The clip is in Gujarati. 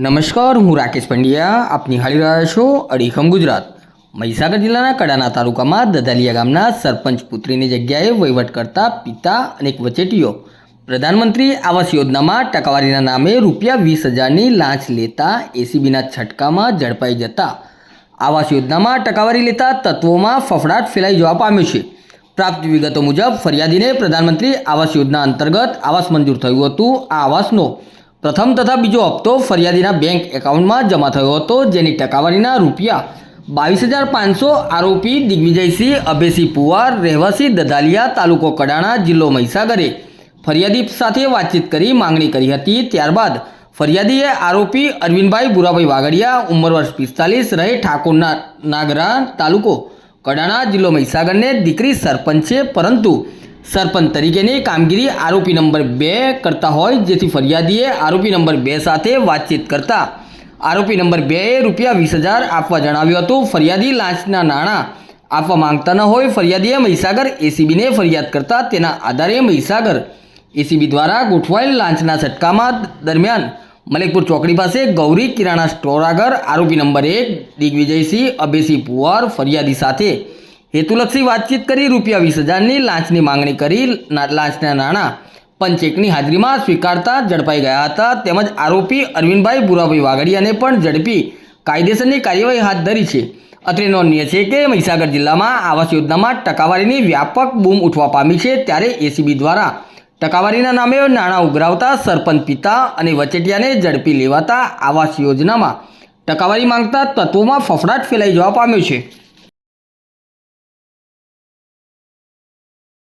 નમસ્કાર, હું રાકેશ પંડ્યા. આપ નિહાળી રહ્યા છો અડીખમ ગુજરાત. મહીસાગર જિલ્લાના કડાના તાલુકામાં દધાલિયા ગામના સરપંચ પુત્રીની જગ્યાએ વહીવટ કરતા પિતા અને વચેટીઓ પ્રધાનમંત્રી આવાસ યોજનામાં ટકાવારીના નામે રૂપિયા વીસ હજારની લાંચ લેતા એસીબીના છટકામાં ઝડપાઈ જતા આવાસ યોજનામાં ટકાવારી લેતા તત્વોમાં ફફડાટ ફેલાઈ જવા પામ્યો છે. પ્રાપ્ત વિગતો મુજબ ફરિયાદીને પ્રધાનમંત્રી આવાસ યોજના અંતર્ગત આવાસ મંજૂર થયું હતું. આ આવાસનો પ્રથમ તથા બીજો હપ્તો ફરિયાદીના બેંક એકાઉન્ટમાં જમા થયો હતો, જેની ટકાવારીના રૂપિયા બાવીસ હજાર પાંચસો આરોપી દિગ્વિજયસિંહ, અભયસિંહ પુવાર, રહેવાસી દધાલિયા, તાલુકો કડાણા, જિલ્લો મહીસાગરે ફરિયાદી સાથે વાતચીત કરી માંગણી કરી હતી. ત્યારબાદ ફરિયાદીએ આરોપી અરવિંદભાઈ બુરાભાઈ વાગડિયા ઉંમર વર્ષ પિસ્તાલીસ, રહે ઠાકોરના નાગરા, તાલુકો કડાણા, જિલ્લો મહીસાગરને દીકરી સરપંચ છે. પરંતુ સરપંચ તરીકેની કામગીરી આરોપી નંબર બે કરતા હોય, જેથી ફરિયાદીએ આરોપી નંબર બે સાથે વાતચીત કરતા આરોપી નંબર બેએ રૂપિયા વીસ હજાર આપવા જણાવ્યું હતું. ફરિયાદી લાંચના નાણાં આપવા માંગતા ન હોય. ફરિયાદીએ મહીસાગર એસીબીને ફરિયાદ કરતા તેના આધારે મહીસાગર એસીબી દ્વારા ગોઠવાયેલ લાંચના છટકામાં દરમિયાન મલેકપુર ચોકડી પાસે ગૌરી કિરાણા સ્ટોર આગળ આરોપી નંબર એક દિગ્વિજયસિંહ અભયસિંહ પુવાર ફરિયાદી સાથે હેતુલક્ષી વાતચીત કરી રૂપિયા વીસ હજારની લાંચની માંગણી કરી લાંચના નાણાં પંચેકની હાજરીમાં સ્વીકારતા ઝડપાઈ ગયા હતા. તેમજ આરોપી અરવિંદભાઈ બુરાભાઈ વાઘડિયાને પણ ઝડપી કાયદેસરની કાર્યવાહી હાથ ધરી છે. અત્રે નોંધનીય છે કે મહીસાગર જિલ્લામાં આવાસ યોજનામાં ટકાવારીની વ્યાપક બૂમ ઉઠવા પામી છે. ત્યારે એસીબી દ્વારા ટકાવારીના નામે નાણાં ઉઘરાવતા સરપંચ પિતા અને વચેટિયાને ઝડપી લેવાતા આવાસ યોજનામાં ટકાવારી માંગતા તત્વોમાં ફફડાટ ફેલાઈ જવા પામ્યો છે.